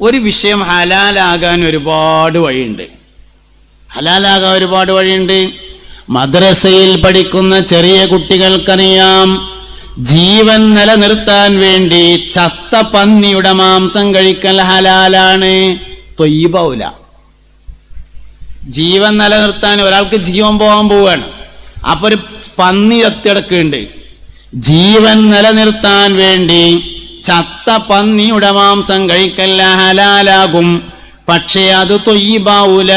ഒരു വിഷയം ഹലാലാകാൻ ഒരുപാട് വഴിയുണ്ട്. ഹലാലാകാൻ ഒരുപാട് വഴിയുണ്ട്. മദ്രസയിൽ പഠിക്കുന്ന ചെറിയ കുട്ടികൾക്കറിയാം ജീവൻ നിലനിർത്താൻ വേണ്ടി ചത്ത പന്നിയുടെ മാംസം കഴിക്കൽ ഹലാലാണ്. തൊയ്യബൗല. ജീവൻ നിലനിർത്താൻ ഒരാൾക്ക് ജീവൻ പോകാൻ പോവുകയാണ്. അപ്പൊ ഒരു പന്നി ചത്തിടക്കുണ്ട് ജീവൻ നിലനിർത്താൻ വേണ്ടി ചത്ത പന്നിയുടെ മാംസം കഴിക്കല്ല ഹലാലാകും. പക്ഷേ അത് തൊയ്യബാവൂല.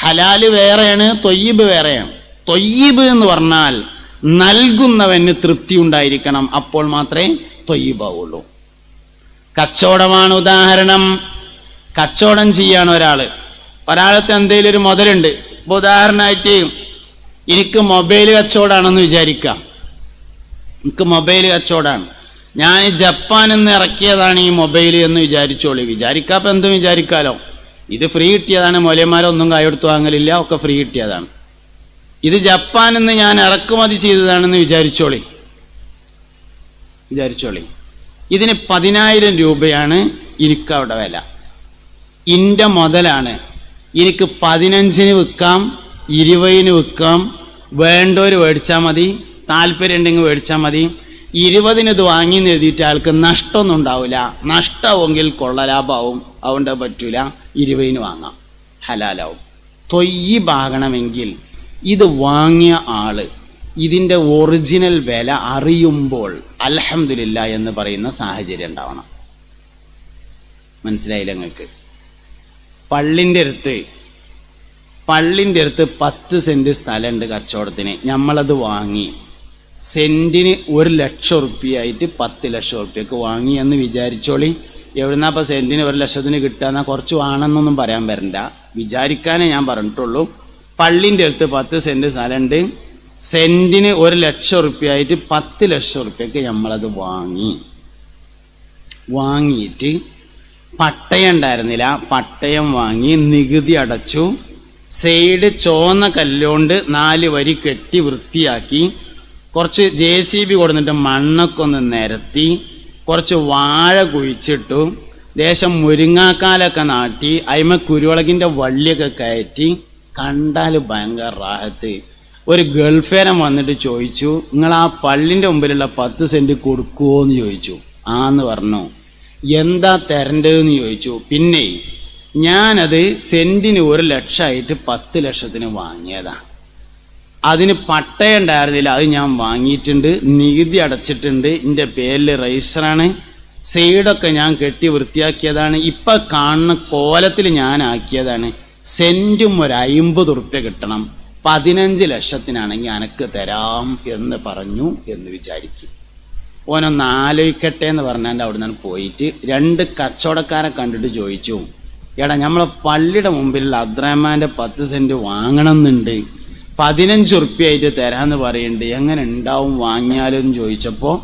ഹലാൽ വേറെയാണ് തൊയ്യബ് വേറെയാണ്. തൊയ്യബ് എന്ന് പറഞ്ഞാൽ നൽകുന്നവന് തൃപ്തി ഉണ്ടായിരിക്കണം. അപ്പോൾ മാത്രമേ തൊയ്യബാവുള്ളൂ. കച്ചവടമാണ് ഉദാഹരണം. കച്ചവടം ചെയ്യാണ് ഒരാൾ. ഒരാളത്തെ എന്തെങ്കിലും ഒരു മുതലുണ്ട്. ഇപ്പൊ ഉദാഹരണമായിട്ട് എനിക്ക് മൊബൈൽ കച്ചവടമാണെന്ന് വിചാരിക്കാം എനിക്ക് മൊബൈൽ കച്ചവടമാണ് ഞാൻ ജപ്പാനിൽ നിന്ന് ഇറക്കിയതാണ് ഈ മൊബൈൽ എന്ന് വിചാരിച്ചോളി. വിചാരിക്കാപ്പം എന്തും വിചാരിക്കാലോ? ഇത് ഫ്രീ കിട്ടിയതാണ്. മൊലയന്മാരൊന്നും കൈയെടുത്ത് വാങ്ങലില്ല. ഒക്കെ ഫ്രീ കിട്ടിയതാണ്. ഇത് ജപ്പാനിൽ നിന്ന് ഞാൻ ഇറക്കുമതി ചെയ്തതാണെന്ന് വിചാരിച്ചോളി. വിചാരിച്ചോളി. ഇതിന് പതിനായിരം രൂപയാണ് എനിക്ക് അവിടെ വില. ഇന്റെ മുതലാണ്. എനിക്ക് പതിനഞ്ചിന് വിൽക്കാം ഇരുപതിന് വിൽക്കാം. വേണ്ടവർ മേടിച്ചാൽ മതി. താല്പര്യം ഉണ്ടെങ്കിൽ മേടിച്ചാൽ മതി. ഇരുപതിന് ഇത് വാങ്ങി എഴുതിയിട്ട് ആൾക്ക് നഷ്ടമൊന്നും ഉണ്ടാവില്ല. നഷ്ടമെങ്കിൽ കൊള്ളലാഭാവും. അതുകൊണ്ട് പറ്റൂല. ഇരുപതിന് വാങ്ങാം. ഹലാലാവും. തൊയ്യ് ഇത് വാങ്ങിയ ആൾ ഇതിന്റെ ഒറിജിനൽ വില അറിയുമ്പോൾ അലഹമില്ല എന്ന് പറയുന്ന സാഹചര്യം ഉണ്ടാവണം. മനസ്സിലായില്ല നിങ്ങൾക്ക്? പള്ളിന്റെ അടുത്ത് പള്ളിന്റെ അടുത്ത് പത്ത് സെന്റ് സ്ഥലമുണ്ട് കച്ചവടത്തിന്. നമ്മളത് വാങ്ങി സെന്റിന് ഒരു ലക്ഷം റുപ്യായിട്ട് പത്ത് ലക്ഷം റുപ്യക്ക് വാങ്ങി എന്ന് വിചാരിച്ചോളി. എവിടുന്നാ ഇപ്പം സെന്റിന് ഒരു ലക്ഷത്തിന് കിട്ടാന്നാ കുറച്ച് വേണമെന്നൊന്നും പറയാൻ വരണ്ട. വിചാരിക്കാനേ ഞാൻ പറഞ്ഞിട്ടുള്ളൂ. പള്ളിന്റെ അടുത്ത് പത്ത് സെന്റ് സ്ഥലമുണ്ട് സെന്റിന് ഒരു ലക്ഷം റുപ്യായിട്ട് പത്ത് ലക്ഷം റുപ്യക്ക് നമ്മളത് വാങ്ങി. വാങ്ങിയിട്ട് പട്ടയം ഉണ്ടായിരുന്നില്ല. പട്ടയം വാങ്ങി നികുതി അടച്ചു. സൈഡ് ചോന്ന കല്ലുകൊണ്ട് നാല് വരി കെട്ടി വൃത്തിയാക്കി. കുറച്ച് ജെ സി ബി കൊടുത്തിട്ട് മണ്ണൊക്കെ ഒന്ന് നിരത്തി കുറച്ച് വാഴ കുഴിച്ചിട്ടു ദേശം മുരിങ്ങാക്കാലൊക്കെ നാട്ടി അയിമ കുരുവളകിന്റെ വള്ളിയൊക്കെ കയറ്റി കണ്ടാൽ ഭയങ്കര റാഹത്ത്. ഒരു ഗൾഫേരം വന്നിട്ട് ചോദിച്ചു നിങ്ങൾ ആ പള്ളിന്റെ മുമ്പിലുള്ള പത്ത് സെന്റ് കൊടുക്കുമോ എന്ന് ചോദിച്ചു. ആന്ന് പറഞ്ഞു. എന്താ തരേണ്ടതെന്ന് ചോദിച്ചു. പിന്നെ ഞാനത് സെന്റിന് ഒരു ലക്ഷമായിട്ട് പത്ത് ലക്ഷത്തിന് വാങ്ങിയതാണ് അതിന് പട്ടയം ഉണ്ടായിരുന്നില്ല അത് ഞാൻ വാങ്ങിയിട്ടുണ്ട് നികുതി അടച്ചിട്ടുണ്ട്. എന്റെ പേരിൽ രജിസ്റ്ററാണ് സൈഡൊക്കെ ഞാൻ കെട്ടി വൃത്തിയാക്കിയതാണ്. ഇപ്പം കാണുന്ന കോലത്തിൽ ഞാൻ ആക്കിയതാണ്. സെന്റും ഒരു അയിമ്പത് ഉറുപ്പ്യ കിട്ടണം. പതിനഞ്ച് ലക്ഷത്തിനാണെങ്കിൽ അനക്ക് തരാം എന്ന് പറഞ്ഞു എന്ന് വിചാരിക്കും. ഓനൊന്ന് ആലോചിക്കട്ടെ എന്ന് പറഞ്ഞാൽ അവിടെ നിന്ന് പോയിട്ട് രണ്ട് കച്ചവടക്കാരെ കണ്ടിട്ട് ചോദിച്ചു. എടാ നമ്മളെ പള്ളിയുടെ മുമ്പിൽ അബ്ദുറഹ്മാന്റെ പത്ത് സെന്റ് വാങ്ങണമെന്നുണ്ട് പതിനഞ്ച് ഉറുപ്പ്യായിട്ട് തരാന്ന് പറയുന്നുണ്ട് എങ്ങനെ ഉണ്ടാവും വാങ്ങിയാലും ചോദിച്ചപ്പോൾ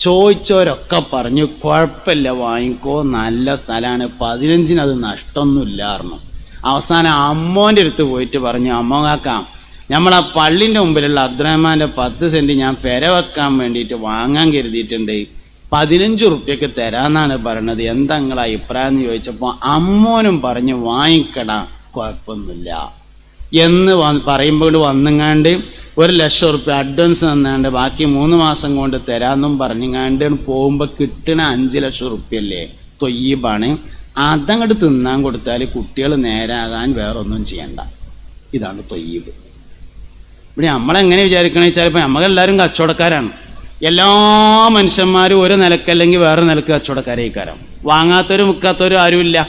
ചോദിച്ചവരൊക്കെ പറഞ്ഞു കുഴപ്പമില്ല വാങ്ങിക്കോ നല്ല സ്ഥലമാണ്. പതിനഞ്ചിന് അത് നഷ്ടമൊന്നുമില്ലായിരുന്നു അവസാനം അമ്മോന്റെ അടുത്ത് പോയിട്ട് പറഞ്ഞു അമ്മ കാക്കാം നമ്മളെ പള്ളിന്റെ മുമ്പിലുള്ള അബ്ദുറഹ്മാന്റെ പത്ത് സെന്റ് ഞാൻ പെര വെക്കാൻ വേണ്ടിയിട്ട് വാങ്ങാൻ കരുതിയിട്ടുണ്ട്. പതിനഞ്ച് ഉറുപ്പ്യക്ക് തരാന്നാണ് പറയണത്. എന്താ നിങ്ങളെ അഭിപ്രായം? എന്ന് ചോദിച്ചപ്പോൾ അമ്മോനും പറഞ്ഞു വാങ്ങിക്കടാ കുഴപ്പമൊന്നുമില്ല. എന്ന് പറയുമ്പോൾ വന്നുങ്ങാണ്ട് ഒരു ലക്ഷം ഉറുപ്പ്യ അഡ്വാൻസ് തന്നാണ്ട് ബാക്കി മൂന്ന് മാസം കൊണ്ട് തരാമെന്നും പറഞ്ഞുങ്ങാണ്ട് പോകുമ്പോൾ കിട്ടണ അഞ്ച് ലക്ഷം ഉറുപ്പ്യല്ലേ? തൊയ്യബാണ്. അതങ്ങോട്ട് തിന്നാൻ കൊടുത്താൽ കുട്ടികൾ നേരാകാൻ വേറൊന്നും ചെയ്യണ്ട. ഇതാണ് തൊയ്യബ്. ഇവിടെ നമ്മളെങ്ങനെ വിചാരിക്കണ വെച്ചാൽ ഇപ്പം നമ്മളെല്ലാവരും കച്ചവടക്കാരാണ്. എല്ലാ മനുഷ്യന്മാരും ഒരു നിലക്കല്ലെങ്കിൽ വേറെ നിലയ്ക്ക് കച്ചവടക്കാരേക്കാരം. വാങ്ങാത്തവരും വിൽക്കാത്തവരും ആരുമില്ല.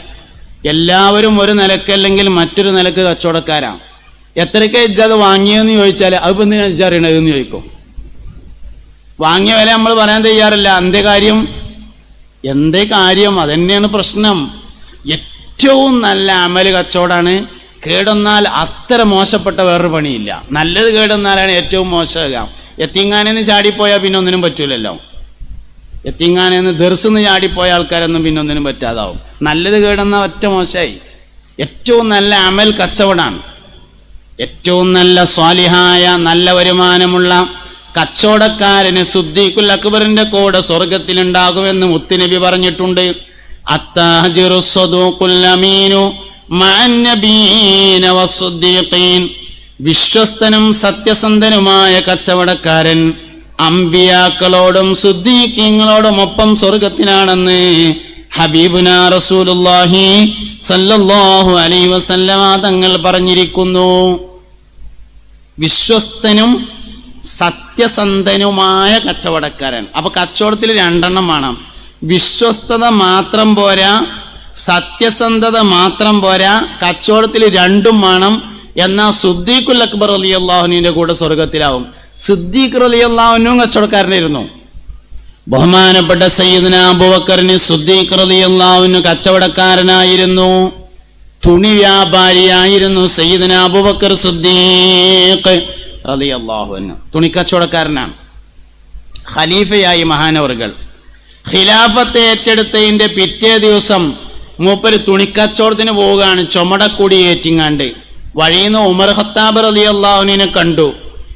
എല്ലാവരും ഒരു നിലക്കല്ലെങ്കിൽ മറ്റൊരു നിലയ്ക്ക് കച്ചവടക്കാരാണ് എത്രയ്ക്ക് ഇജ്ജത് വാങ്ങിയെന്ന് ചോദിച്ചാൽ അതിപ്പോൾ എന്തിനാ ഇജ്ജ് അറിയണതെന്ന് ചോദിക്കും. വാങ്ങിയ വില നമ്മൾ പറയാൻ തയ്യാറില്ല. എന്തേ കാര്യം? എന്തേ കാര്യം? അതന്നെയാണ് പ്രശ്നം. ഏറ്റവും നല്ല അമൽ കച്ചവടമാണ് കേടൊന്നാൽ അത്ര മോശപ്പെട്ട വേറൊരു പണിയില്ല. നല്ലത് കേടൊന്നാലാണ് ഏറ്റവും മോശം. എത്തിങ്ങാനെന്ന് ചാടിപ്പോയാൽ പിന്നെ ഒന്നിനും പറ്റൂലല്ലോ. എത്തിങ്ങാനെന്ന് ദർസെന്ന് ചാടിപ്പോയ ആൾക്കാരൊന്നും പിന്നെ ഒന്നിനും പറ്റാതാവും. നല്ലത് കേടന്ന ഒറ്റ മോശമായി ഏറ്റവും നല്ല അമൽ കച്ചവടമാണ് ഏറ്റവും നല്ല സ്വാലിഹായ നല്ല വരുമാനമുള്ള കച്ചവടക്കാരന് സുദ്ദീഖുൽ അക്ബറിന്റെ കൂടെ സ്വർഗത്തിലുണ്ടാകുമെന്ന് മുത്തുനബി പറഞ്ഞിട്ടുണ്ട്. വിശ്വസ്തനും സത്യസന്ധനുമായ കച്ചവടക്കാരൻ അമ്പിയാക്കളോടും സുദ്ദീഖിങ്ങളോടും ഒപ്പം സ്വർഗത്തിനാണെന്ന് ഹബീബുന റസൂലുല്ലാഹി സല്ലല്ലാഹു അലൈഹി വസല്ലമ തങ്ങൾ പറഞ്ഞിരിക്കുന്നു. വിശ്വസ്തനും സത്യസന്ധനുമായ കച്ചവടക്കാരൻ. അപ്പൊ കച്ചവടത്തിൽ രണ്ടെണ്ണം വേണം. വിശ്വസ്തത മാത്രം പോരാ സത്യസന്ധത മാത്രം പോരാ കച്ചവടത്തിൽ രണ്ടും വേണം എന്നാ സുദ്ദീഖുൽ അക്ബർ അലി അള്ളാഹുനിന്റെ കൂടെ സ്വർഗത്തിലാവും സിദ്ദീഖ് അലി അള്ളാഹുനും കച്ചവടക്കാരനായിരുന്നു. ബഹുമാനപ്പെട്ട സയ്യിദ്ന അബുബക്കറിന് സുദ്ദീഖ് അള്ളാഹുനു കച്ചവടക്കാരനായിരുന്നു. തുണി വ്യാപാരിയായിരുന്നു സയ്യിദ്ന അബുബക്കർ സുദ്ദീഖ് റളിയല്ലാഹു അൻഹു. തുണി കച്ചവടക്കാരനാണ് ഖലീഫയായി മഹാനവറുകൾ. ഖിലാഫത്ത് ഏറ്റെടുത്തതിന്റെ പിറ്റേ ദിവസം മൂപ്പര് തുണിക്കച്ചവടത്തിന് പോവുകയാണ്. ചുമടക്കൂടി ഏറ്റിങ്ങാണ്ട്. വഴിയിൽ നിന്ന് ഉമർ ഖത്താബ് റളിയല്ലാഹുവിനെ കണ്ടു.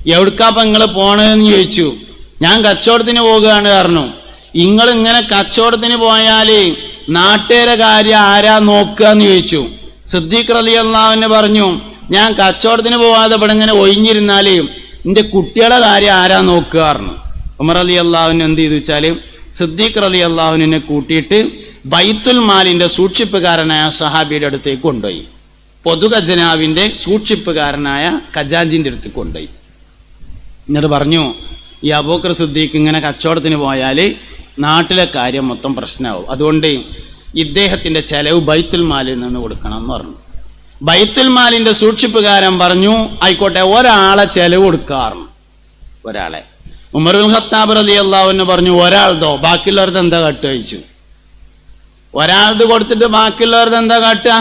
എവിടുക്കാപ്പ നിങ്ങൾ പോണതെന്ന് ചോദിച്ചു. ഞാൻ കച്ചവടത്തിന് പോവുകയാണ് പറഞ്ഞു. നിങ്ങൾ ഇങ്ങനെ കച്ചവടത്തിന് പോയാൽ നാട്ടുകാരെ കാര്യം ആരാ നോക്കുക എന്ന് ചോദിച്ചു. സിദ്ദീഖ് അലി അള്ളാഹുവിന് പറഞ്ഞു ഞാൻ കച്ചവടത്തിന് പോവാതെ ഇവിടെ ഇങ്ങനെ ഒഴിഞ്ഞിരുന്നാലേയും എന്റെ കുട്ടികളെ കാര്യം ആരാ നോക്കുക? ഉമർ അലി അള്ളാഹുവിന് എന്ത് ചെയ്തു വെച്ചാൽ സിദ്ദീഖ് അലി അള്ളാഹുവിനെ കൂട്ടിയിട്ട് ബൈത്തുൽ മാലിന്റെ സൂക്ഷിപ്പുകാരനായ സഹാബിയുടെ അടുത്തേക്ക് കൊണ്ടുപോയി. പൊതു ഖജനാവിന്റെ സൂക്ഷിപ്പുകാരനായ ഖജാജിന്റെ അടുത്ത് കൊണ്ടുപോയി. എന്നിട്ട് പറഞ്ഞു ഈ അബൂക്കർ സിദ്ദീഖ് ഇങ്ങനെ കച്ചവടത്തിന് പോയാൽ നാട്ടിലെ കാര്യം മൊത്തം പ്രശ്നമാവും. അതുകൊണ്ട് ഇദ്ദേഹത്തിന്റെ ചെലവ് ബൈത്തുൽ മാലിൽ നിന്ന് കൊടുക്കണം എന്ന് പറഞ്ഞു. ബൈത്തുൽ മാലിന്റെ സൂക്ഷിപ്പുകാരൻ പറഞ്ഞു ആയിക്കോട്ടെ ഒരാളെ ചെലവ് കൊടുക്കാറുണ്ട്. ഒരാളെ. ഉമറുൽ ഖത്താബ് റലി അള്ളാഹുവിന് പറഞ്ഞു ഒരാൾതോ ബാക്കിയുള്ളവർക്ക് എന്താ കട്ട് കഴിച്ചു ഒരാളത് കൊടുത്തിട്ട് ബാക്കിയുള്ളവർക്ക് എന്താ കാട്ടുക?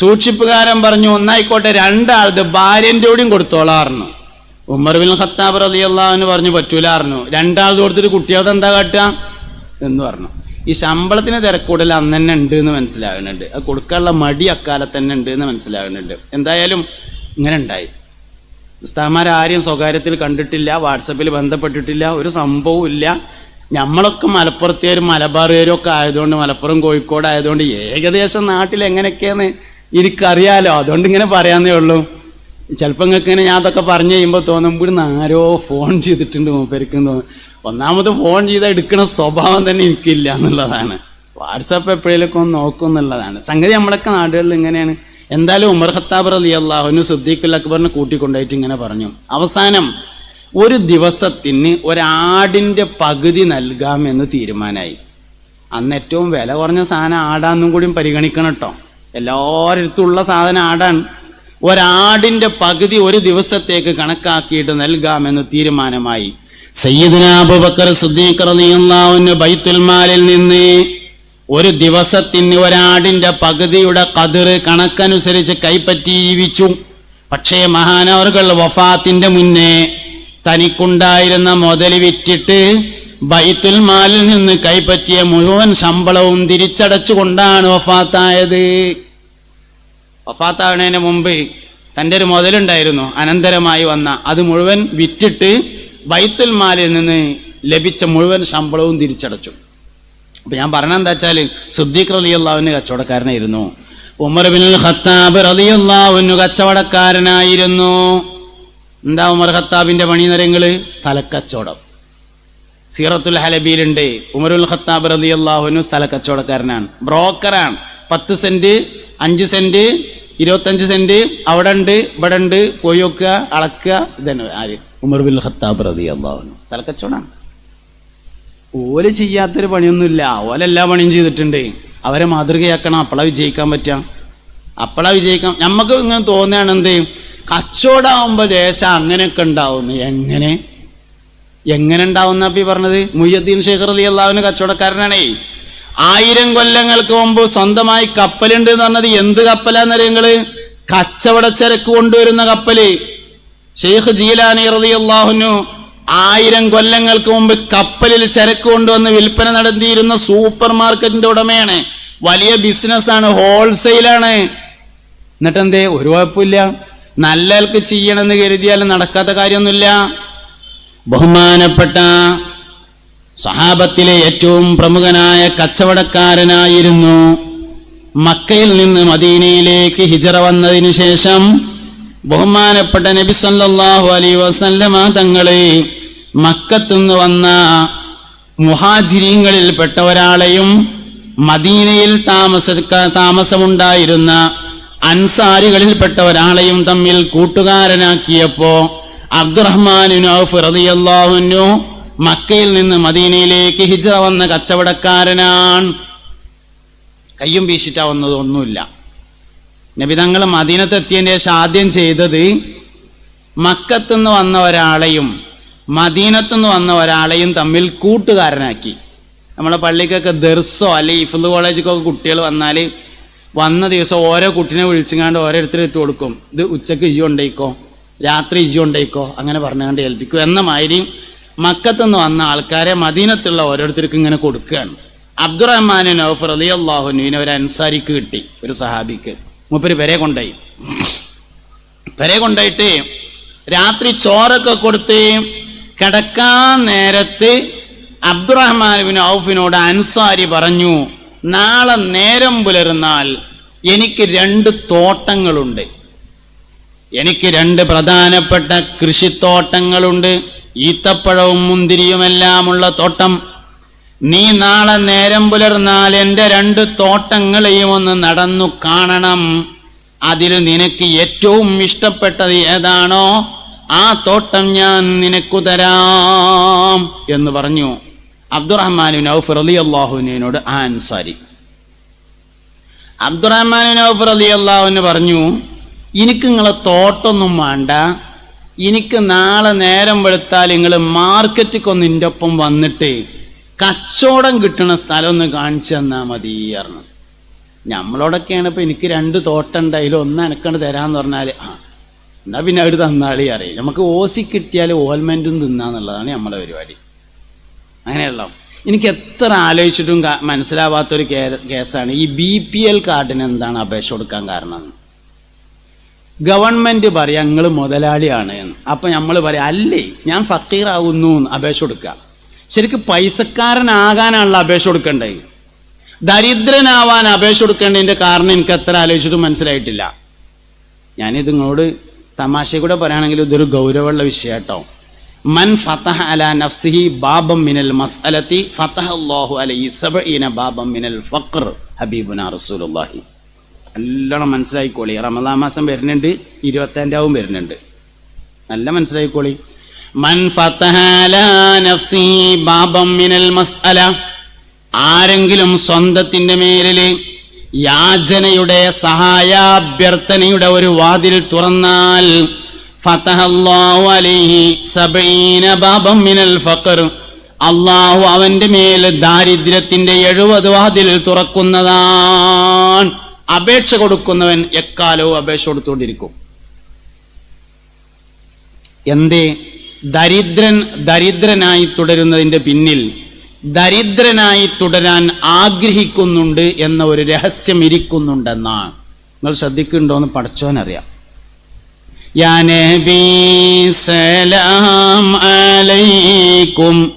സൂക്ഷിപ്പുകാരൻ പറഞ്ഞു ഒന്നായിക്കോട്ടെ രണ്ടാളത് ഭാര്യന്റെ കൂടിയും കൊടുത്തോളാറുന്നു ഉമർ ബിൻ ഖത്താബ് റലി അള്ളാഹുവിന് പറഞ്ഞു പറ്റൂലായിരുന്നു രണ്ടാളത് കൊടുത്തിട്ട് കുട്ടികൾക്ക് എന്താ എന്ന് പറഞ്ഞു. ഈ ശമ്പളത്തിന് തിരക്കൂടൽ അന്ന് തന്നെ ഉണ്ട് എന്ന് മനസ്സിലാകുന്നുണ്ട്. അത് കൊടുക്കാനുള്ള മടി അക്കാലത്ത് തന്നെ ഉണ്ട് എന്ന് മനസ്സിലാകുന്നുണ്ട്. എന്തായാലും ഇങ്ങനെ ഉണ്ടായി. ഉസ്താമാരാരെയും സ്വകാര്യത്തിൽ കണ്ടിട്ടില്ല വാട്സപ്പിൽ ബന്ധപ്പെട്ടിട്ടില്ല ഒരു സംഭവവും ഇല്ല. നമ്മളൊക്കെ മലപ്പുറത്തേരും മലബാറുകാരും ഒക്കെ ആയതുകൊണ്ട് മലപ്പുറം കോഴിക്കോട് ആയതുകൊണ്ട് ഏകദേശം നാട്ടിൽ എങ്ങനെയൊക്കെയാന്ന് എനിക്കറിയാലോ. അതുകൊണ്ട് ഇങ്ങനെ പറയാന്നേ ഉള്ളൂ. ചിലപ്പോൾ നിങ്ങൾക്ക് ഇങ്ങനെ ഞാൻ അതൊക്കെ പറഞ്ഞു കഴിയുമ്പോൾ തോന്നും ഇവിടുന്ന് ആരോ ഫോൺ ചെയ്തിട്ടുണ്ട് മൂപ്പരിക്കും തോന്നും ഒന്നാമത് ഫോൺ ചെയ്താൽ എടുക്കുന്ന സ്വഭാവം തന്നെ എനിക്കില്ല എന്നുള്ളതാണ്. വാട്സപ്പ് എപ്പോഴേലൊക്കെ ഒന്ന് നോക്കും എന്നുള്ളതാണ്. സംഗതി നമ്മളൊക്കെ നാടുകളിൽ ഇങ്ങനെയാണ്. എന്തായാലും ഉമർ ഖത്താബ് അലി അള്ളാഹുവിന് സുദ്ദീഖുൽ അക്ബറിനെ കൂട്ടിക്കൊണ്ടായിട്ട് ഇങ്ങനെ പറഞ്ഞു. അവസാനം ഒരു ദിവസത്തിന് ഒരാടിന്റെ പകുതി നൽകാമെന്ന് തീരുമാനമായി അന്ന് ഏറ്റവും വില കുറഞ്ഞ സാധനം ആടാന്നും കൂടിയും പരിഗണിക്കണം കേട്ടോ. എല്ലാവരടുത്തുള്ള സാധനം ആടാണ്. ഒരാടിന്റെ പകുതി ഒരു ദിവസത്തേക്ക് കണക്കാക്കിയിട്ട് നൽകാമെന്ന് തീരുമാനമായി. സയ്യിദ്ന അബൂബക്കർ സിദ്ദീഖ് റളിയല്ലാഹുവിന് ബൈത്തുൽ മാലിൽ നിന്ന് ഒരു ദിവസത്തിന് ഒരാടിന്റെ പകുതിയുടെ കതിറ് കണക്കനുസരിച്ച് കൈപ്പറ്റി ജീവിച്ചു. പക്ഷേ മഹാനവറുകൾ വഫാത്തിന്റെ മുന്നേ തനിക്കുണ്ടായിരുന്ന മുതൽ വിറ്റിട്ട് ബൈത്തുൽ മാലിൽ നിന്ന് കൈപ്പറ്റിയ മുഴുവൻ ശമ്പളവും തിരിച്ചടച്ചുകൊണ്ടാണ് വഫാത്തായത്. വഫാത്താവണേന് മുമ്പ് തന്റെ ഒരു മുതലുണ്ടായിരുന്നു. അനന്തരമായി വന്ന. അത് മുഴുവൻ വിറ്റിട്ട് ബൈത്തുൽ മാലിൽ നിന്ന് ലഭിച്ച മുഴുവൻ ശമ്പളവും തിരിച്ചടച്ചു. അപ്പൊ ഞാൻ പറഞ്ഞ എന്താ വെച്ചാൽ സുദ്ദീഖ് റലി അള്ളാഹുവിന് കച്ചവടക്കാരനായിരുന്നു. ഉമർ ബിൻ ഖത്താബ് റലി അള്ളാഹുവിന് കച്ചവടക്കാരനായിരുന്നു. എന്താ ഉമർ ഖത്താബിന്റെ പണി നിരങ്ങൾ? സ്ഥലക്കച്ചവടം. സീറത്തുൽ ഹലബിയിലുണ്ട്. ഉമറുൽ ഖത്താബ് റലി അള്ളാഹുവിന് സ്ഥലക്കച്ചവടക്കാരനാണ്. ബ്രോക്കറാണ്. പത്ത് സെന്റ് അഞ്ച് സെന്റ് ഇരുപത്തഞ്ച് സെന്റ് അവിടെ ഉണ്ട് ഇവിടെ ഉണ്ട് പോയി നോക്കുക അളക്കുക ഇതന്നെ. ആര്? ഉമർ ബിൻ ഖത്താബ് റലി തലക്കച്ചോടാണ് സ്ഥലക്കച്ചവടമാണ് ഓൽ ചെയ്യാത്തൊരു പണിയൊന്നുമില്ല. ഓലെല്ലാ പണിയും ചെയ്തിട്ടുണ്ട്. അവരെ മാതൃകയാക്കണം അപ്പളാ വിജയിക്കാൻ പറ്റാം. അപ്പളാ വിജയിക്കാം നമുക്ക് ഇങ്ങനെ തോന്നുകയാണ് എന്ത്? കച്ചോടാവുമ്പോ ദേശം അങ്ങനെയൊക്കെ ഉണ്ടാവുന്നു എങ്ങനെ? എങ്ങനെ ഉണ്ടാവുന്ന പറഞ്ഞത്? മുയ്യദ്ദീൻ ഷേഖർ അലി അള്ളാഹുവിന് കച്ചവടക്കാരനാണേ. ആയിരം കൊല്ലങ്ങൾക്ക് മുമ്പ് സ്വന്തമായി കപ്പലുണ്ട് എന്ന് പറഞ്ഞത് എന്ത് കപ്പലാന്ന് നിങ്ങൾ? കച്ചവട ചരക്ക് കൊണ്ടുവരുന്ന കപ്പൽ. ഷെയ്ഖ് ജീലാനി അള്ളാഹുനു ആയിരം കൊല്ലങ്ങൾക്ക് മുമ്പ് കപ്പലിൽ ചരക്ക് കൊണ്ടുവന്ന് വിൽപ്പന നടത്തിയിരുന്ന സൂപ്പർ മാർക്കറ്റിന്റെ ഉടമയാണ്. വലിയ ബിസിനസ്സാണ് ഹോൾസെയിലാണ്. എന്നിട്ട് എന്തേ ഒരു കുഴപ്പമില്ല. നല്ലവർക്ക് ചെയ്യണമെന്ന് കരുതിയാലും നടക്കാത്ത കാര്യമൊന്നുമില്ല. ബഹുമാനപ്പെട്ട സഹാബത്തിലെ ഏറ്റവും പ്രമുഖനായ കച്ചവടക്കാരനായിരുന്നു മക്കയിൽ നിന്ന് മദീനയിലേക്ക് ഹിജറ വന്നതിനു ശേഷം ബഹുമാനപ്പെട്ട നബി സല്ലാഹു അലൈഹി വസല്ലമ തങ്ങളെ മക്കത്തുനിന്ന് വന്ന മുഹാജിരിങ്ങളിൽപ്പെട്ട ഒരാളെയും മദീനയിൽ താമസ താമസമുണ്ടായിരുന്ന അൻസാരികളിൽപ്പെട്ട ഒരാളെയും തമ്മിൽ കൂട്ടുകാരനാക്കിയപ്പോ അബ്ദുറഹ്മാനു ഔഫ് റളിയല്ലാഹുവിനു മക്കയിൽ നിന്ന് മദീനയിലേക്ക് ഹിജറ വന്ന കച്ചവടക്കാരനാണ്. കയ്യും വീശിട്ടാ വന്നത് ഒന്നുമില്ല. നബി തങ്ങൾ മദീനത്തെത്തിയതിന് ശേഷം ആദ്യം ചെയ്തത് മക്കത്തുനിന്ന് വന്ന ഒരാളെയും മദീനത്തുനിന്ന് വന്ന ഒരാളെയും തമ്മിൽ കൂട്ടുകാരനാക്കി. നമ്മളെ പള്ളിക്കൊക്കെ ദർസോ അല്ലെ ഇഫുദ് കോളേജിക്കൊക്കെ കുട്ടികൾ വന്നാൽ വന്ന ദിവസം ഓരോ കുട്ടിനെ വിളിച്ചുങ്ങാണ്ട് ഓരോരുത്തർ എത്തി കൊടുക്കും. ഇത് ഉച്ചയ്ക്ക് ഇയ്യോ ഉണ്ടായിക്കോ രാത്രി ഇയ്യോ ഉണ്ടായിക്കോ അങ്ങനെ പറഞ്ഞുകൊണ്ട് ഏൽപ്പിക്കും. എന്ന മാതിരി മക്കത്തുനിന്ന് വന്ന ആൾക്കാരെ മദീനത്തുള്ള ഓരോരുത്തർക്കും ഇങ്ങനെ കൊടുക്കുകയാണ്. അബ്ദുറഹ്മാൻ നൗഫർ അലി അള്ളാഹുനുവിനെ ഒരു അൻസാരിക്ക് കിട്ടി ഒരു സഹാബിക്ക്. മൂപ്പര് പെരെ കൊണ്ടായി പെരെ കൊണ്ടായിട്ട് രാത്രി ചോറൊക്കെ കൊടുത്ത് കിടക്കാൻ നേരത്ത് അബ്ദുറഹ്മാൻ ബിൻ ഔഫിനോട് അൻസാരി പറഞ്ഞു നാളെ നേരം പുലർന്നാൽ എനിക്ക് രണ്ട് തോട്ടങ്ങളുണ്ട്. എനിക്ക് രണ്ട് പ്രധാനപ്പെട്ട കൃഷിത്തോട്ടങ്ങളുണ്ട്. ഈത്തപ്പഴവും മുന്തിരിയുമെല്ലാമുള്ള തോട്ടം. നീ നാളെ നേരം പുലർന്നാൽ എന്റെ രണ്ട് തോട്ടങ്ങളെയും ഒന്ന് നടന്നു കാണണം. അതിൽ നിനക്ക് ഏറ്റവും ഇഷ്ടപ്പെട്ടത് ഏതാണോ ആ തോട്ടം ഞാൻ നിനക്കു തരാം എന്ന് പറഞ്ഞു അബ്ദുറഹ്മാൻ ഔഫ് അള്ളാഹുവിനോട് ആൻസാരി അബ്ദുറഹ്മാൻ ഔഫ് അള്ളാഹുവിന് പറഞ്ഞു എനിക്ക് നിങ്ങളെ തോട്ടൊന്നും വേണ്ട. എനിക്ക് നാളെ നേരം വെളുത്താൽ നിങ്ങൾ മാർക്കറ്റിക്കൊന്ന് എന്റെ ഒപ്പം വന്നിട്ട് കച്ചവടം കിട്ടുന്ന സ്ഥലം ഒന്ന് കാണിച്ചു തന്നാൽ മതി പറഞ്ഞു. നമ്മളോടൊക്കെയാണ് ഇപ്പം എനിക്ക് രണ്ട് തോട്ടം ഉണ്ട് അതിൽ ഒന്ന് എനക്കണ്ട് തരാന്ന് പറഞ്ഞാൽ ആ എന്നാൽ പിന്നെ അവർ തന്നാളി അറിയാം നമുക്ക് ഓസി കിട്ടിയാൽ ഓൽമെന്റും തിന്നാന്നുള്ളതാണ് നമ്മളെ പരിപാടി. അങ്ങനെയുള്ള എനിക്ക് എത്ര ആലോചിച്ചിട്ടും മനസ്സിലാവാത്തൊരു കേസാണ്. ഈ ബി പി എൽ കാർഡിന് എന്താണ് അപേക്ഷ കൊടുക്കാൻ കാരണം? ഗവൺമെന്റ് പറയാം നിങ്ങൾ മുതലാളിയാണ് എന്ന്. അപ്പൊ നമ്മൾ പറയാം അല്ലേ ഞാൻ ഫക്കീറാവുന്നു എന്ന് അപേക്ഷ കൊടുക്കുക ശരിക്കും പൈസക്കാരനാകാനാണല്ലോ അപേക്ഷ കൊടുക്കണ്ടേ? ദരിദ്രനാവാൻ അപേക്ഷ കൊടുക്കേണ്ടതിന്റെ കാരണം എനിക്ക് എത്ര ആലോചിച്ചിട്ട് മനസ്സിലായിട്ടില്ല. ഞാനിത് നിങ്ങളോട് തമാശ കൂടെ പറയുകയാണെങ്കിൽ ഇതൊരു ഗൗരവമുള്ള വിഷയട്ടോ മൻ ഫതഹ അല നഫ്സിഹി ബാബം മിനൽ മസ്അലത്തി ഫതഹ അല്ലാഹു അലൈഹി സബഈന ബാബം മിനൽ ഫഖർ ഹബീബുന റസൂലുള്ളാഹി. നല്ലോണം മനസ്സിലായിക്കോളി. റമദാ മാസം വരുന്നുണ്ട് ഇരുപത്തഞ്ചാവും വരുന്നുണ്ട്. നല്ല മനസ്സിലായിക്കോളി. മൻ ബാബം മിനൽ മസ്അല. ആരെങ്കിലും സ്വന്തത്തിന്റെ മേലിൽ യാചനയുടെ സഹായാഭ്യർത്ഥനയുടെ ഒരു വാതിൽ തുറന്നാൽ മിനൽ ഫഖർ. അള്ളാഹു അവന്റെ മേൽ ദാരിദ്ര്യത്തിന്റെ എഴുപത് വാതിൽ തുറക്കുന്നതാണ്. അപേക്ഷ കൊടുക്കുന്നവൻ എക്കാലവും അപേക്ഷ കൊടുത്തുകൊണ്ടിരിക്കും. എന്തേ? ദരിദ്രൻ ദരിദ്രനായി തുടരുന്നതിന്റെ പിന്നിൽ ദരിദ്രനായി തുടരാൻ ആഗ്രഹിക്കുന്നുണ്ട് എന്ന ഒരു രഹസ്യം ഇരിക്കുന്നുണ്ടെന്നാണ് നിങ്ങൾ ശ്രദ്ധിക്കുന്നുണ്ടോന്ന് പഠിച്ചോനറിയാം യാ നബി സലാം അലൈക്കും.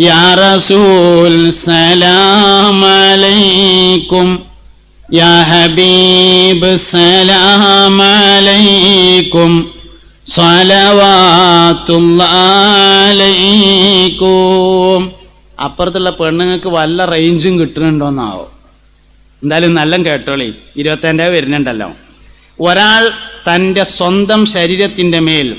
യാ റസൂൽ സലാം അലൈക്കും. യാ ഹബീബ് സലാം അലൈക്കും عليكم അപ്പുറത്തുള്ള പെണ്ണുങ്ങൾക്ക് വല്ല റേഞ്ചും കിട്ടുന്നുണ്ടോന്നാവോ? എന്തായാലും നല്ല കേട്ടോളി. ഇരുപത്തഞ്ചാവ് വരുന്നുണ്ടല്ലോ. ഒരാൾ തന്റെ സ്വന്തം ശരീരത്തിന്റെ മേൽ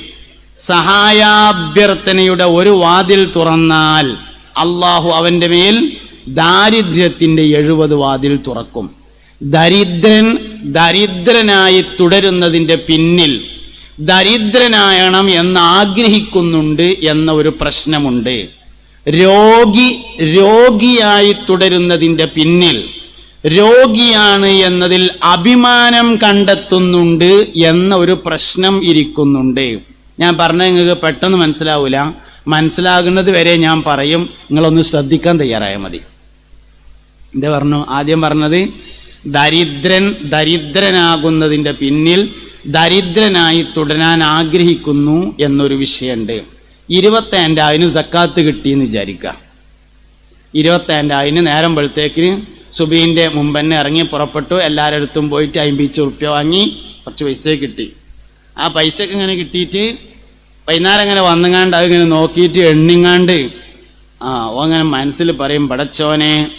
സഹായാഭ്യർത്ഥനയുടെ ഒരു വാതിൽ തുറന്നാൽ അള്ളാഹു അവന്റെ മേൽ ദാരിദ്ര്യത്തിന്റെ എഴുപത് വാതിൽ തുറക്കും. ദരിദ്രൻ ദരിദ്രനായി തുടരുന്നതിന്റെ പിന്നിൽ ദരിദ്രനായണം എന്ന് ആഗ്രഹിക്കുന്നുണ്ട് എന്ന ഒരു പ്രശ്നമുണ്ട്. രോഗി രോഗിയായി തുടരുന്നതിന്റെ പിന്നിൽ രോഗിയാണ് എന്നതിൽ അഭിമാനം കണ്ടെത്തുന്നുണ്ട് എന്ന ഒരു പ്രശ്നം ഇരിക്കുന്നുണ്ട്. ഞാൻ പറഞ്ഞ നിങ്ങൾക്ക് പെട്ടെന്ന് മനസ്സിലാവൂല. മനസ്സിലാകുന്നത് വരെ ഞാൻ പറയും. നിങ്ങളൊന്ന് ശ്രദ്ധിക്കാൻ തയ്യാറായാൽ മതി. എന്താ പറഞ്ഞു? ആദ്യം പറഞ്ഞത് ദരിദ്രൻ ദരിദ്രനാകുന്നതിന്റെ പിന്നിൽ ദരിദ്രനായി തുടരാൻ ആഗ്രഹിക്കുന്നു എന്നൊരു വിഷയമുണ്ട്. ഇരുപത്തേന്റെ അതിന് സക്കാത്ത് കിട്ടിയെന്ന് വിചാരിക്കുക. ഇരുപത്തേന്റെ അതിന് നേരം വെളുത്തേക്കിന് സുബീന്റെ മുമ്പ് തന്നെ ഇറങ്ങി പുറപ്പെട്ടു. എല്ലാവരുടെ അടുത്തും പോയിട്ട് അമ്പീച്ച് ഉറുപ്പ്യ വാങ്ങി കുറച്ച് പൈസ കിട്ടി. ആ പൈസയൊക്കെ ഇങ്ങനെ കിട്ടിയിട്ട്? വൈകുന്നേരം ഇങ്ങനെ വന്നുങ്ങാണ്ട് അതിങ്ങനെ നോക്കിയിട്ട് എണ്ണിങ്ങാണ്ട്. ആ ഓ അങ്ങനെ മനസ്സിൽ പറയും പടച്ചോനെ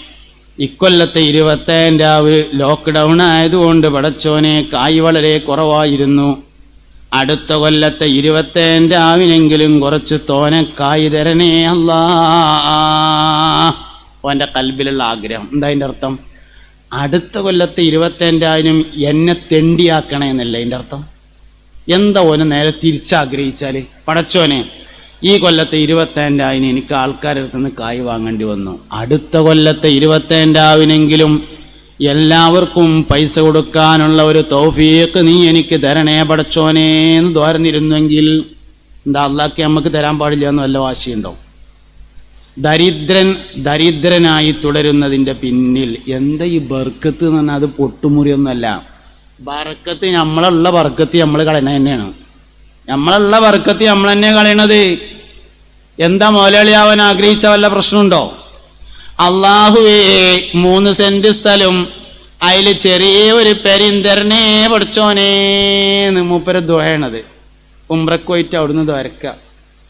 ഇക്കൊല്ലത്തെ ഇരുപത്തേഴ് രാവ് ലോക്ക്ഡൗൺ ആയതുകൊണ്ട് പടച്ചോനെ കായ് വളരെ കുറവായിരുന്നു. അടുത്ത കൊല്ലത്തെ ഇരുപത്തേഴ് രാവിനെങ്കിലും കുറച്ച് തോനെ തരണേ അല്ലാ. ഓന്റെ കൽബിലുള്ള ആഗ്രഹം. എന്താ അതിന്റെ അർത്ഥം? അടുത്ത കൊല്ലത്തെ ഇരുപത്തേഴായിരം എന്നെ തെണ്ടിയാക്കണേ എന്നല്ല അതിന്റെ അർത്ഥം? എന്താ ഓന് നേരെ തിരിച്ചാഗ്രഹിച്ചാൽ പടച്ചോനെ ഈ കൊല്ലത്തെ ഇരുപത്തേണ്ടാവിന് എനിക്ക് ആൾക്കാരുടെ നിന്ന് കായ് വാങ്ങേണ്ടി വന്നു. അടുത്ത കൊല്ലത്തെ ഇരുപത്തേണ്ടാവിനെങ്കിലും എല്ലാവർക്കും പൈസ കൊടുക്കാനുള്ള ഒരു തൗഫീക്ക് നീ എനിക്ക് തരണേ പടച്ചോനേന്ന് എന്ന് ദ്വാരന്നിരുന്നെങ്കിൽ എന്താ അള്ളാക്കി നമുക്ക് തരാൻ പാടില്ല എന്ന് വല്ല വാശിയുണ്ടോ ദരിദ്രൻ ദരിദ്രനായി തുടരുന്നതിന്റെ പിന്നിൽ എന്താ ഈ ബർക്കത്ത് എന്ന് പറഞ്ഞാൽ അത് പൊട്ടുമുറിയൊന്നുമല്ല. ബർക്കത്ത് നമ്മളുള്ള ബർക്കത്ത് നമ്മൾ കളയണ തന്നെയാണ്. നമ്മളുള്ള ബർക്കത്ത് നമ്മൾ തന്നെ കളയണത്. എന്താ മുതലാളിയാവാൻ ആഗ്രഹിച്ച വല്ല പ്രശ്നമുണ്ടോ? അള്ളാഹുവേ മൂന്ന് സെന്റ് സ്ഥലം അതിൽ ചെറിയ ഒരു പെരിന്തരനെ പഠിച്ചോനേന്ന് മൂപ്പര് ദ്വഹണത് ഉമ്രക്കോയിറ്റ് അവിടുന്ന് ദ്വരക്ക.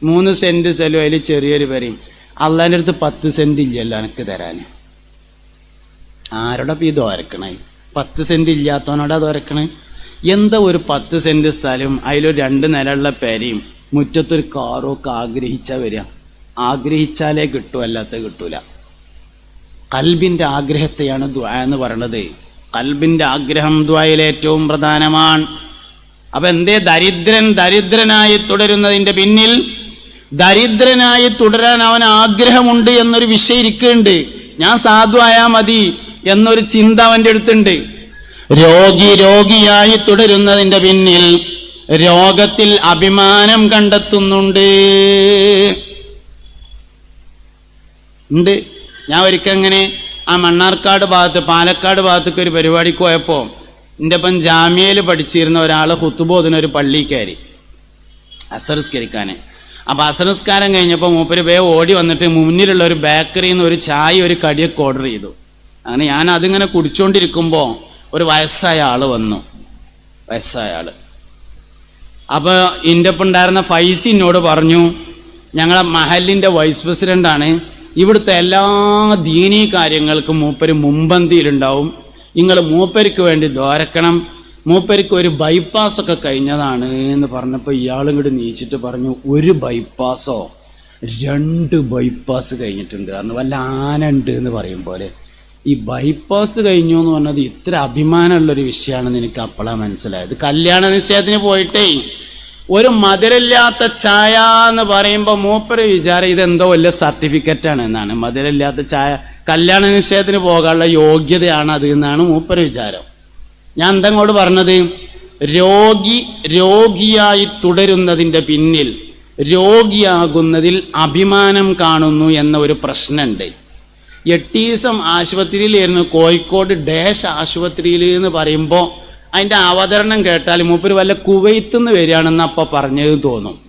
മൂന്ന് സെന്റ് സ്ഥലം അതിൽ ചെറിയൊരു പെരയും അള്ളാന്റെ അടുത്ത് പത്ത് സെന്റ് ഇല്ലല്ലോ എനിക്ക് തരാൻ ആരോടാ ഇപ്പൊ ഈ ദ്വരക്കണേ? പത്ത് സെന്റ് ഇല്ലാത്തവനോടാ ദ്വരക്കണേ? എന്താ ഒരു പത്ത് സെന്റ് സ്ഥലം അതിലൊരു രണ്ട് നിലയുള്ള പെരയും മുറ്റത്തൊരു കാറൊക്കെ ആഗ്രഹിച്ചാൽ വരിക. ആഗ്രഹിച്ചാലേ കിട്ടൂ അല്ലാത്ത കിട്ടൂല. കൽബിന്റെ ആഗ്രഹത്തെയാണ് ദ്വാ എന്ന് പറയണത്. കൽബിന്റെ ആഗ്രഹം ദ്വായിൽ ഏറ്റവും പ്രധാനമാണ്. അപ്പം എന്തേ? ദരിദ്രൻ ദരിദ്രനായി തുടരുന്നതിന്റെ പിന്നിൽ ദരിദ്രനായി തുടരാൻ അവൻ ആഗ്രഹമുണ്ട് എന്നൊരു വിഷയം ഇരിക്കുന്നുണ്ട്. ഞാൻ സാധുവായാ മതി എന്നൊരു ചിന്ത അവന്റെ അടുത്തുണ്ട്. രോഗി രോഗിയായി തുടരുന്നതിന്റെ പിന്നിൽ രോഗത്തിൽ അഭിമാനം കണ്ടെത്തുന്നുണ്ട്. ഉണ്ട്. ഞാൻ ഒരിക്കങ്ങനെ ആ മണ്ണാർക്കാട് ഭാഗത്ത് പാലക്കാട് ഭാഗത്തേക്ക് ഒരു പരിപാടിക്ക് പോയപ്പോൾ എന്റെ ഒപ്പം ജാമ്യയിൽ പഠിച്ചിരുന്ന ഒരാൾ ഹുത്തുബോധനൊരു പള്ളിക്കാരി അസറസ്കരിക്കാൻ അപ്പോൾ അസറസ്കാരം കഴിഞ്ഞപ്പോൾ മൂപ്പര് വേ ഓടി വന്നിട്ട് മുന്നിലുള്ള ഒരു ബേക്കറിയിൽ നിന്ന് ഒരു ചായ ഒരു കടിയൊക്കെ ഓർഡർ ചെയ്തു. അങ്ങനെ ഞാൻ അതിങ്ങനെ കുടിച്ചുകൊണ്ടിരിക്കുമ്പോൾ ഒരു വയസ്സായ ആൾ വന്നു. വയസ്സായ ആൾ അപ്പോൾ എന്റെ ഒപ്പം ഉണ്ടായിരുന്ന ഫൈസി എന്നോട് പറഞ്ഞു ഞങ്ങളെ മഹലിന്റെ വൈസ് പ്രസിഡന്റാണ് ഇവിടുത്തെ എല്ലാ ദീനീ കാര്യങ്ങൾക്കും മൂപ്പര് മുമ്പന്തിയിലുണ്ടാവും നിങ്ങൾ മൂപ്പരിക്ക് വേണ്ടി ദ്വാരക്കണം. മൂപ്പരിക്ക് ഒരു ബൈപ്പാസ് ഒക്കെ കഴിഞ്ഞതാണ് എന്ന് പറഞ്ഞപ്പോൾ ഇയാളും കൂടി നീച്ചിട്ട് പറഞ്ഞു ഒരു ബൈപ്പാസോ രണ്ട് ബൈപ്പാസ് കഴിഞ്ഞിട്ടുണ്ട്. അന്ന് വല്ല ആന ഉണ്ട് എന്ന് പറയും പോലെ. ഈ ബൈപ്പാസ് കഴിഞ്ഞു എന്ന് പറഞ്ഞത് ഇത്ര അഭിമാനമുള്ളൊരു വിഷയമാണെന്ന് എനിക്ക് അപ്പോഴാണ് മനസ്സിലായത്. കല്യാണ നിശ്ചയത്തിന് പോയിട്ടേ ഒരു മധുരമില്ലാത്ത ചായ എന്ന് പറയുമ്പോൾ മൂപ്പര് വിചാരം ഇതെന്തോ വലിയ സർട്ടിഫിക്കറ്റാണ് എന്നാണ്. മധുരമില്ലാത്ത ചായ കല്യാണ നിശ്ചയത്തിന് പോകാനുള്ള യോഗ്യതയാണ് അത് എന്നാണ് മൂപ്പര് വിചാരം. ഞാൻ എന്തെങ്കിലും പറഞ്ഞത്? രോഗി രോഗിയായി തുടരുന്നതിന്റെ പിന്നിൽ രോഗിയാകുന്നതിൽ അഭിമാനം കാണുന്നു എന്ന ഒരു പ്രശ്നമുണ്ട്. എട്ടീസം ആശുപത്രിയിലായിരുന്നു. കോഴിക്കോട് ഡാഷ് ആശുപത്രിയിൽ എന്ന് പറയുമ്പോൾ അതിന്റെ അവതരണം കേട്ടാൽ മൂപ്പര് വല്ല കുവൈത്ത് നിന്ന് വരികയാണെന്ന് അപ്പം പറഞ്ഞത് തോന്നും.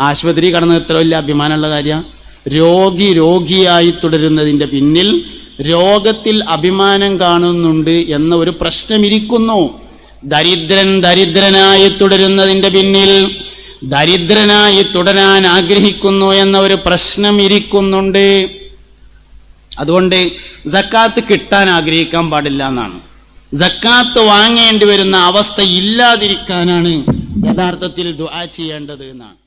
ആശുപത്രി കടന്ന് ഇത്ര വലിയ അഭിമാനമുള്ള കാര്യം രോഗി രോഗിയായി തുടരുന്നതിന്റെ പിന്നിൽ രോഗത്തിൽ അഭിമാനം കാണുന്നുണ്ട് എന്ന ഒരു പ്രശ്നമിരിക്കുന്നു. ദരിദ്രൻ ദരിദ്രനായി തുടരുന്നതിന്റെ പിന്നിൽ ദരിദ്രനായി തുടരാൻ ആഗ്രഹിക്കുന്നു എന്ന ഒരു പ്രശ്നം ഇരിക്കുന്നുണ്ട്. അതുകൊണ്ട് ജക്കാത്ത് കിട്ടാൻ ആഗ്രഹിക്കാൻ പാടില്ല എന്നാണ്. ജക്കാത്ത് വാങ്ങേണ്ടി വരുന്ന അവസ്ഥ ഇല്ലാതിരിക്കാനാണ് യഥാർത്ഥത്തിൽ ദുആ ചെയ്യേണ്ടത് എന്നാണ്.